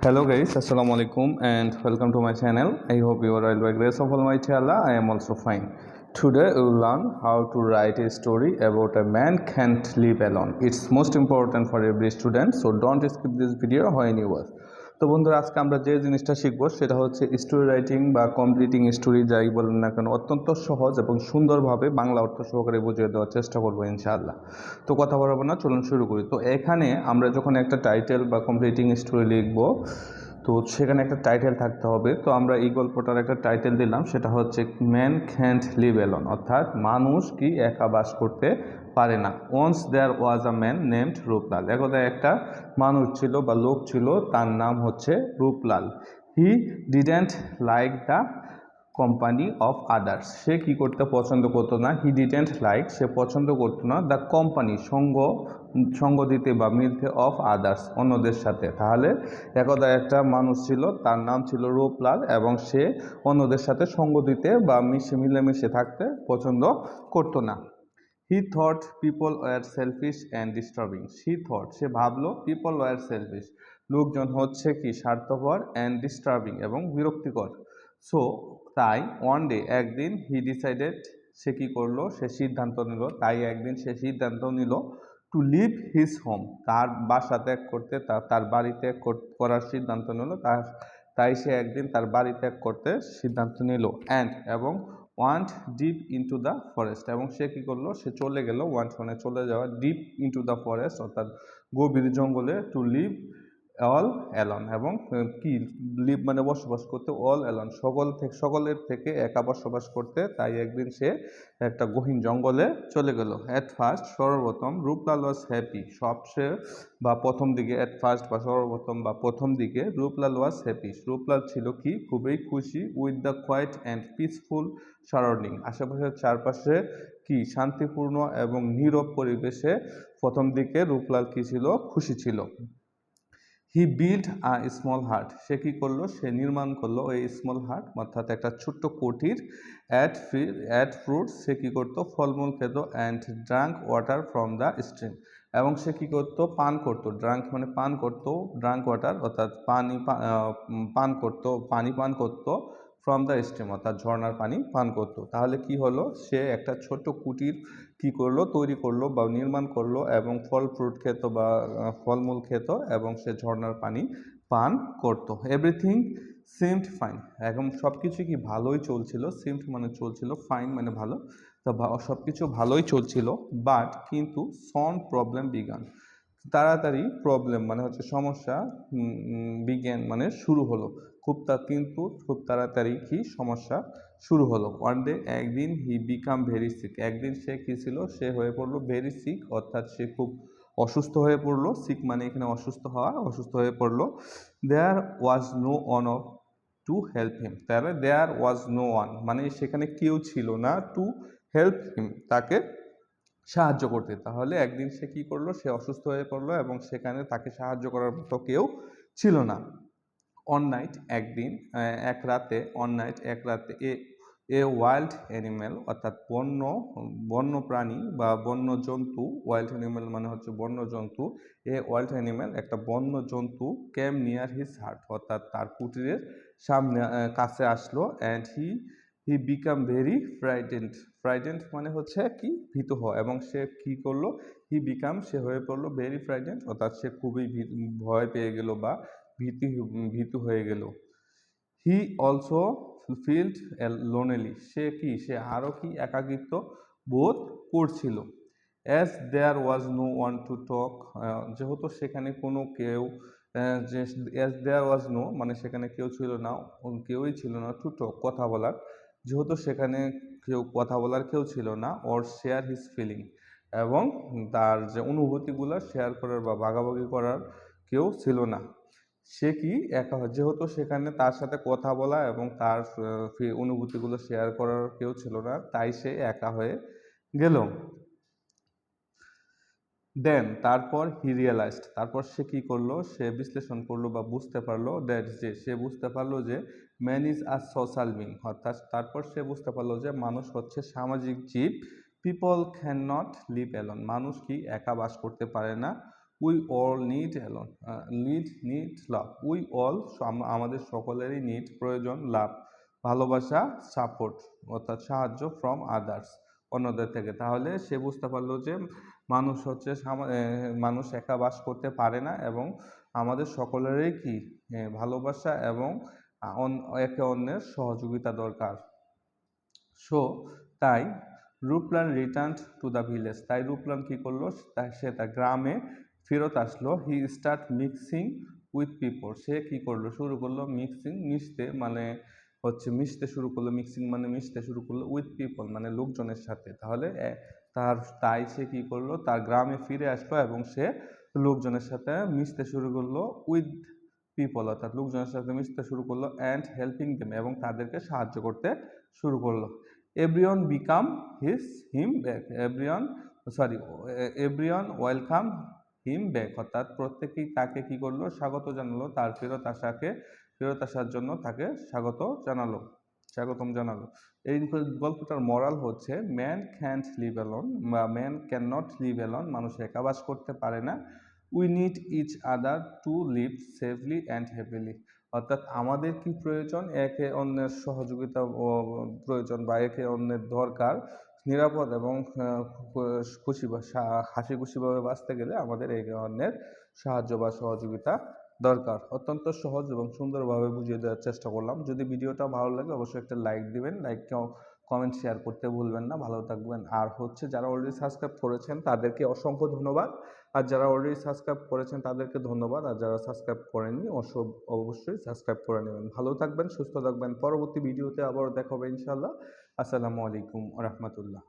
Hello guys, Assalamu alaikum and welcome to my channel. I hope you are all by grace of Almighty Allah. I am also fine. Today we will learn how to write a story about a man can't live alone. It's most important for every student, so don't skip this video when you watch. তো বন্ধুরা, আজকে আমরা যে জিনিসটা শিখব সেটা হচ্ছে story writing বা কমপ্লিটিং স্টোরি যাই বলেন না কেন, অত্যন্ত সহজ এবং সুন্দরভাবে বাংলা অর্থ সহকারে বুঝিয়ে দেওয়ার চেষ্টা করব ইনশাআল্লাহ। তো কথা বলব না, চলুন শুরু করি। তো এখানে আমরা যখন একটা টাইটেল বা কমপ্লিটিং স্টোরি লিখব তো সেখানে একটা টাইটেল থাকতে হবে। তো আমরা এই গল্পটার একটা টাইটেল দিলাম, সেটা হচ্ছে ম্যান ক্যান্ট লিভ এলন অর্থাৎ মানুষ কি একা বাস করতে পারে না। Once there was a man named Rooplal একদা একটা মানুষ ছিল বা লোক ছিল, তার নাম হচ্ছে Ruplal he didn't like the company of others সে কি করতে পছন্দ করতো না? হি ডিডেন্ট লাইক সে পছন্দ করতো না। দ্য কোম্পানি সঙ্গ সঙ্গ দিতে বা মিলতে অফ আদার্স অন্যদের সাথে। তাহলে একদা একটা মানুষ ছিল, তার নাম ছিল রূপলাল এবং সে অন্যদের সাথে সঙ্গ দিতে বা মিশে, মিলেমিশে থাকতে পছন্দ করতো না। He thought people were selfish and disturbing he thought সে ভাবলো পিপল ওয়ার সেলফিশ লোকজন হচ্ছে কি স্বার্থপর অ্যান্ড ডিস্টার্বিং এবং বিরক্তিকর। সো তাই ওয়ান ডে একদিন হি ডিসাইডেড সে কী করল? সে সিদ্ধান্ত নিল। তাই একদিন সে সিদ্ধান্ত নিল টু লিভ হিজ হোম তার বাসা ত্যাগ করতে তার বাড়ি ত্যাগ কর- করার সিদ্ধান্ত নিল। তার তাই সে একদিন তার বাড়ি ত্যাগ করতে সিদ্ধান্ত নিল। অ্যান্ড এবং went deep into the forest এবং সে কী করল? সে চলে গেল ওয়ান্ট মানে চলে যাওয়া ডিপ ইনটু দ্য ফরেস্ট অর্থাৎ গভীর জঙ্গলে টু লিভ অল অ্যালন এবং কি লিভ মানে বসবাস করতে অল অ্যালন সকল থেকে, সকলের থেকে একা বসবাস করতে, তাই একদিন সে একটা গহীন জঙ্গলে চলে গেল। অ্যাট ফার্স্ট সর্বপ্রথম রূপলাল ওয়াজ হ্যাপি সবচেয়ে বা প্রথম দিকে অ্যাট ফার্স্ট বা সর্বপ্রথম বা প্রথম দিকে রূপলাল ওয়াজ হ্যাপি রূপলাল ছিল কি, খুবই খুশি with the quiet and peaceful surrounding আশেপাশের চারপাশে কি, শান্তিপূর্ণ এবং নীরব পরিবেশে প্রথম দিকে রূপলাল কি ছিল, খুশি ছিল। He build a small hut সে কী করল? সে নির্মাণ করল ওই স্মল হার্ট অর্থাৎ একটা ছোট্ট কুটির। অ্যাড ফ্রি অ্যাড ফ্রুট সে কী করতো? ফলমূল খেত and drank water from the stream এবং সে কী করতো? পান করতো। ড্রাঙ্ক মানে পান করতো। ড্রাঙ্ক ওয়াটার অর্থাৎ পানি পান করতো, পানি পান করতো। ফ্রম দ্য স্ট্রিম অর্থাৎ ঝর্ণার পানি পান করতো। তাহলে কি হলো? সে একটা ছোট্ট কুটির কি করল? তৈরি করল বা নির্মাণ করল এবং ফল ফ্রুট খেত বা ফলমূল খেত এবং সে ঝর্ণার পানি পান করতো। এভরিথিং সিমড ফাইন এখন সব কিছু কি ভালোই চলছিল? সিমড মানে চলছিল ফাইন মানে ভালো। তো সব কিছু ভালোই চলছিল বাট কিন্তু সন প্রবলেম বিগান তাড়াতাড়ি প্রবলেম মানে হচ্ছে সমস্যা বিজ্ঞান মানে শুরু হলো। খুব তা, কিন্তু খুব তাড়াতাড়ি কি সমস্যা শুরু হলো। ওয়ান ডে একদিন হি বিকাম ভেরি সিক একদিন সে কী ছিল? সে হয়ে পড়ল ভেরি সিক অর্থাৎ সে খুব অসুস্থ হয়ে পড়ল। সিক মানে এখানে অসুস্থ হওয়া, অসুস্থ হয়ে পড়ল। There was no one of to help him তাহলে দেয়ার ওয়াজ নো ওয়ান মানে সেখানে কেউ ছিল না টু হেল্প হিম তাকে সাহায্য করতে। তাহলে একদিন সে কি করল? সে অসুস্থ হয়ে পড়ল এবং সেখানে তাকে সাহায্য করার মতো কেউ ছিল না। অন নাইট একদিন এক রাতে অন নাইট এক রাতে এ এ ওয়াইল্ড অ্যানিম্যাল অর্থাৎ বন্য বন্য প্রাণী বা বন্য জন্তু ওয়াইল্ড অ্যানিম্যাল মানে হচ্ছে বন্য জন্তু, এ ওয়াইল্ড অ্যানিম্যাল একটা বন্য জন্তু ক্যাম নিয়ার হিজ হার্ট অর্থাৎ তার কুটিরের সামনে কাছে আসলো and he he became very frightened frightened মানে হচ্ছে কি? ভীত হওয়া। এবং সে কি করল? হি বিকাম সে হয়ে পড়ল ভেরি ফ্রাইটেন্ড অর্থাৎ সে খুবই ভয় পেয়ে গেল বা ভীতি, ভীতু হয়ে গেল। হি অলসো ফিল্ড লোনেলি সে কি? সে আরও কি একাকিত্ব বোধ করছিল। As there was no one to talk যেহেতু সেখানে কোনো কেউ যে অ্যাজ দেয়ার ওয়াজ নো মানে সেখানে কেউ ছিল না, কেউই ছিল না টু টক কথা বলার। যেহেতু সেখানে কেউ কথা বলার কেউ ছিল না ওর শেয়ার হিজ ফিলিং এবং তার যে অনুভূতিগুলো শেয়ার করার বা ভাগাভাগি করার কেউ ছিল না। সে কি একা যেহেতু সেখানে তার সাথে কথা বলা এবং তার অনুভূতিগুলো শেয়ার করার কেউ ছিল না, তাই সে একা হয়ে গেল। দেন তারপর হি রিয়েলাইজড তারপর সে কি করল? সে বিশ্লেষণ করল বা বুঝতে পারল দ্যাট যে, সে বুঝতে পারল যে man is a social being অর্থাৎ তারপর সে বুঝতে পারল যে মানুষ হচ্ছে সামাজিক জীব। People can not live alone মানুষ কি একা বাস করতে পারে না? We all need alone lead need love we all আমাদের সকলেরই নিড প্রয়োজন লাভ ভালোবাসা সাপোর্ট অর্থাৎ সাহায্য ফ্রম আদার্স অন্যদের থেকে। তাহলে সে বুঝতে পারল যে মানুষ হচ্ছে মানুষ একা বাস করতে পারে না এবং আমাদের সকলেরই কি? ভালোবাসা এবং একে অন্যের সহযোগিতা দরকার। সো তাই Ruplal return to the village তাই রূপলান কি করল? সে তার গ্রামে ফেরত আসলো। He start mixing with people সে কি করল? শুরু করল মিক্সিং মিশতে। মানে হচ্ছে মিশতে শুরু করল মিক্সিং মানে মিশতে শুরু করল উইথ পিপল মানে লোকজনের সাথে। তাহলে তার, তাই সে কী করল? তার গ্রামে ফিরে আসলো এবং সে লোকজনের সাথে মিশতে শুরু করল উইথ পিপল অর্থাৎ লোকজনের সাথে মিশতে শুরু করল অ্যান্ড হেল্পিং দেম এবং তাদেরকে সাহায্য করতে শুরু করল। Everyone became his him back everyone sorry everyone welcome him back অর্থাৎ প্রত্যেকেই তাকে কি করল? স্বাগত জানালো, তার ফেরত আসাকে ফেরত আসার জন্য তাকে স্বাগত জানালো। স্বাগতম জানালো। এই গল্পটার মরাল হচ্ছে ম্যান ক্যান্ট লিভ অ্যালন বা man can not live alone মানুষ একা বাস করতে পারে না। We need each other to live safely and happily অর্থাৎ আমাদের কি প্রয়োজন? একে অন্যের সহযোগিতা প্রয়োজন বা একে অন্যের দরকার, নিরাপদ এবং খুশি হাসি খুশিভাবে বাঁচতে গেলে আমাদের একে অন্যের সাহায্য বা সহযোগিতা দরকার। অত্যন্ত সহজ এবং সুন্দরভাবে বুঝিয়ে দেওয়ার চেষ্টা করলাম। যদি ভিডিওটা ভালো লাগে, অবশ্যই একটা লাইক দিবেন, লাইক কমেন্ট শেয়ার করতে ভুলবেন না। ভালো থাকবেন। আর হচ্ছে যারা অলরেডি সাবস্ক্রাইব করেছেন, তাদেরকে অসংখ্য ধন্যবাদ। আর যারা অলরেডি সাবস্ক্রাইব করেছেন, তাদেরকে ধন্যবাদ। আর যারা সাবস্ক্রাইব করেননি অবশ্যই সাবস্ক্রাইব করে নেবেন। ভালো থাকবেন, সুস্থ থাকবেন। পরবর্তী ভিডিওতে আবারও দেখা হবে ইনশাল্লাহ আসসালামু আলাইকুম রহমতুল্লাহ।